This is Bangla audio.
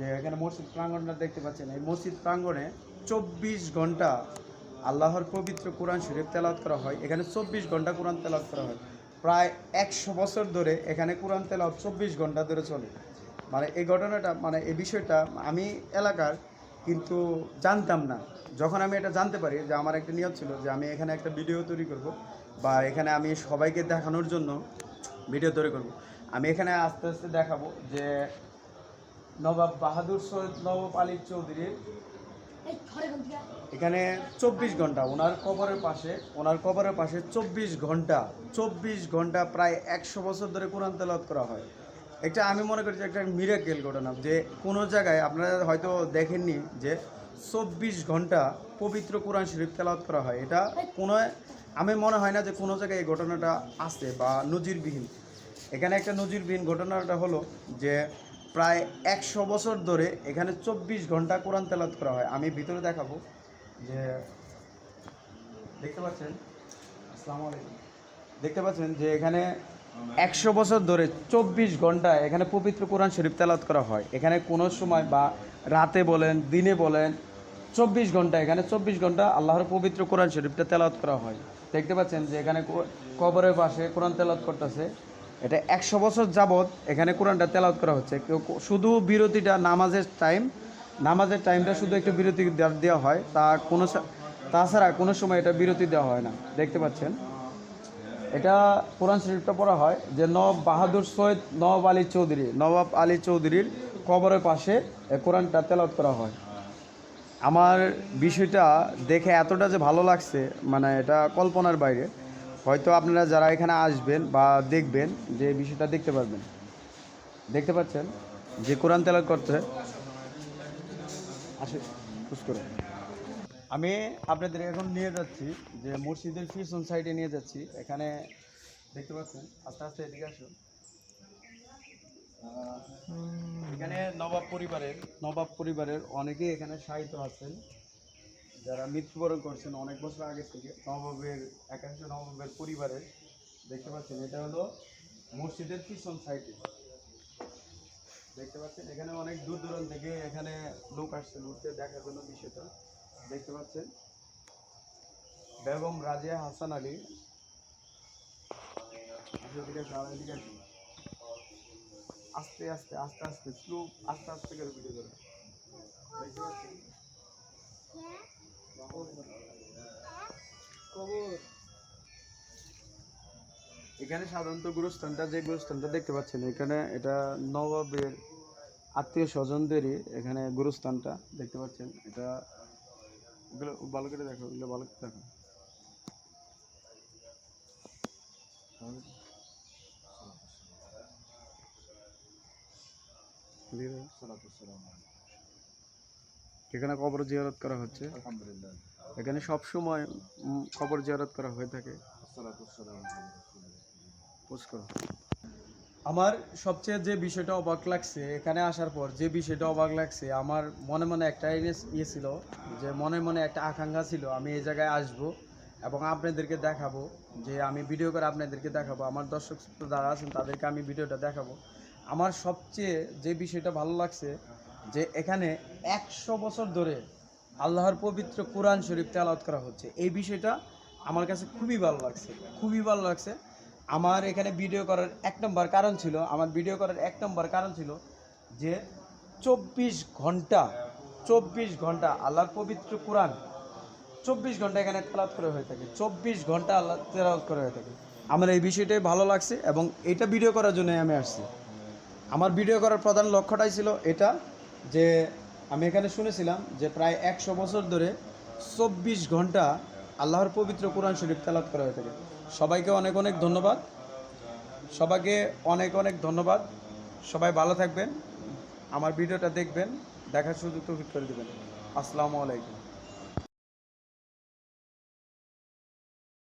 যে এখানে মসজিদ প্রাঙ্গণটা দেখতে পাচ্ছেন, এই মসজিদ প্রাঙ্গণে চব্বিশ ঘণ্টা আল্লাহর পবিত্র কোরআন শরীফ তেলাওয়াত করা হয়। এখানে চব্বিশ ঘণ্টা কোরআন তেলাওয়াত করা হয়। প্রায় একশো বছর ধরে এখানে কোরআন তেলাওয়াত চব্বিশ ঘণ্টা ধরে চলে। মানে এই ঘটনাটা মানে এই বিষয়টা আমি এলাকার কিন্তু জানতাম না। যখন আমি এটা জানতে পারি যে আমার একটা নিয়ত ছিল যে আমি এখানে একটা ভিডিও তৈরি করব বা এখানে আমি সবাইকে দেখানোর জন্য ভিডিও তৈরি করব। আমি এখানে আস্তে আস্তে দেখাবো যে নবাব বাহাদুর সৈয়দ নবাব আলী চৌধুরীর এখানে চব্বিশ ঘণ্টা ওনার কবরের পাশে ওনার কবরের পাশে চব্বিশ ঘণ্টা চব্বিশ ঘণ্টা প্রায় একশো বছর ধরে কোরআন তেলাওয়াত করা হয়। এটা আমি মনে করি যে একটা মিরাকেল ঘটনা যে কোনো জায়গায় আপনারা হয়তো দেখেননি যে চব্বিশ ঘণ্টা পবিত্র কোরআন শরীফ তেলাওয়াত করা হয়। এটা কোনো আমি মনে হয় না যে কোনো জায়গায় এই ঘটনাটা আছে বা নজিরবিহীন। এখানে একটা নজিরবিহীন ঘটনাটা হলো যে প্রায় একশো বছর ধরে এখানে চব্বিশ ঘণ্টা কোরআন তেলাওয়াত করা হয়। আমি ভিতরে দেখাবো যে দেখতে পাচ্ছেন? আসসালামু আলাইকুম। দেখতে পাচ্ছেন যে এখানে একশো বছর ধরে চব্বিশ ঘণ্টা এখানে পবিত্র কোরআন শরীফ তেলাওয়াত করা হয়। এখানে কোনো সময় বা রাতে বলেন, দিনে বলেন, চব্বিশ ঘণ্টা এখানে চব্বিশ ঘণ্টা আল্লাহর পবিত্র কোরআন শরীফটা তেলাওয়াত করা হয়। দেখতে পাচ্ছেন যে এখানে কবরের পাশে কোরআন তেলাওয়াত করতেছে। এটা একশো বছর যাবৎ এখানে কোরআনটা তেলাওয়াত করা হচ্ছে। কেউ শুধু বিরতিটা নামাজের টাইম নামাজের টাইমটা শুধু একটু বিরতি দেওয়া- হয়। তা কোনো তাছাড়া কোনো সময় এটা বিরতি দেওয়া হয় না। দেখতে পাচ্ছেন। এটা কোরআন শরীফটা পড়া হয় যে নব বাহাদুর সৈয়দ নবাব আলী চৌধুরী নবাব আলী চৌধুরীর কবরের পাশে কোরআনটা তেলাওয়াত করা হয়। আমার বিষয়টা দেখে এতটা যে ভালো লাগছে মানে এটা কল্পনার বাইরে। হয়তো আপনারা যারা এখানে আসবেন বা দেখবেন যে বিষয়টা দেখতে পারবেন। দেখতে পাচ্ছেন? যে কোরআন তেলাওয়াত করতে আসে করে। আমি আপনাদের এখন নিয়ে যাচ্ছি, যে মসজিদের পিছন সাইডে নিয়ে যাচ্ছি। এখানে দেখতে পাচ্ছেন? আস্তে আস্তে এদিকে আসুন। এখানে নবাব পরিবারের নবাব পরিবারের অনেকেই এখানে সাহিত্য আছেন। যারা মৃত্যুবরণ করছেন অনেক বছর আগে থেকে নবাবের একাংশ নবাবের পরিবারের দেখতে পাচ্ছেন, এটা হলো মসজিদের পিছন সাইডে দেখতে পাচ্ছেন, এখানে অনেক দূর দূরান্ত থেকে এখানে লোক আসছে, ঘুরতে দেখার জন্য বিষয়টা। দেখতে পাচ্ছেন, বেগম রাজিয়া হাসান আলী। আস্তে আস্তে আস্তে আস্তে, স্লো, আস্তে আস্তে করে ভিডিও করে দেখতে পাচ্ছেন? এখানে সাধারণত গুরুস্থানটা, যে গুরুস্থানটা দেখতে পাচ্ছেন, এখানে এটা নবাবের আত্মীয় স্বজনদেরই এখানে গুরুস্থানটা দেখতে পাচ্ছেন। এটা এগুলো ভালো করে দেখো, এগুলো ভালো করে দেখো। এখানে কবর জিয়ারত করা হচ্ছে। আলহামদুলিল্লাহ। এখানে সব সময় কবর জিয়ারত করা হয়ে থাকে। আমার সবচেয়ে যে বিষয়টা অবাক লাগছে এখানে আসার পর যে বিষয়টা অবাক লাগছে আমার মনে মনে একটা ইয়ে- ইয়ে ছিল যে মনে মনে একটা আকাঙ্ক্ষা ছিল আমি এই জায়গায় আসব এবং আপনাদেরকে দেখাবো যে আমি ভিডিও করে আপনাদেরকে দেখাবো। আমার দর্শক যারা আছেন তাদেরকে আমি ভিডিওটা দেখাবো। আমার সবচেয়ে যে বিষয়টা ভালো লাগছে যে এখানে একশো বছর ধরে আল্লাহর পবিত্র কোরআন শরীফ তেলাওয়াত করা হচ্ছে। এই বিষয়টা আমার কাছে খুবই ভালো লাগছে, খুবই ভালো লাগছে। আমার এখানে ভিডিও করার এক নম্বর কারণ ছিল, আমার ভিডিও করার এক নম্বর কারণ ছিল যে চব্বিশ ঘণ্টা চব্বিশ ঘণ্টা আল্লাহর পবিত্র কোরআন, চব্বিশ ঘণ্টা এখানে তেলাওয়াত করে হয়ে থাকে, চব্বিশ ঘণ্টা আল্লাহ তেলাওয়াত করে হয়ে থাকে। আমার এই বিষয়টাই ভালো লাগছে এবং এটা ভিডিও করার জন্যই আমি আসছি। আমার ভিডিও করার প্রধান লক্ষ্যটাই ছিল এটা যে আমি এখানে শুনেছিলাম যে প্রায় একশো বছর ধরে চব্বিশ ঘণ্টা আল্লাহর পবিত্র কোরআন শরীফ তালাত করা হয়ে থাকে। সবাইকে অনেক অনেক ধন্যবাদ। সবাইকে অনেক অনেক ধন্যবাদ। সবাই ভালো থাকবেন। আমার ভিডিওটা দেখবেন। দেখার সুযোগ তৌফিক করে দেবেন। আসসালামু আলাইকুম।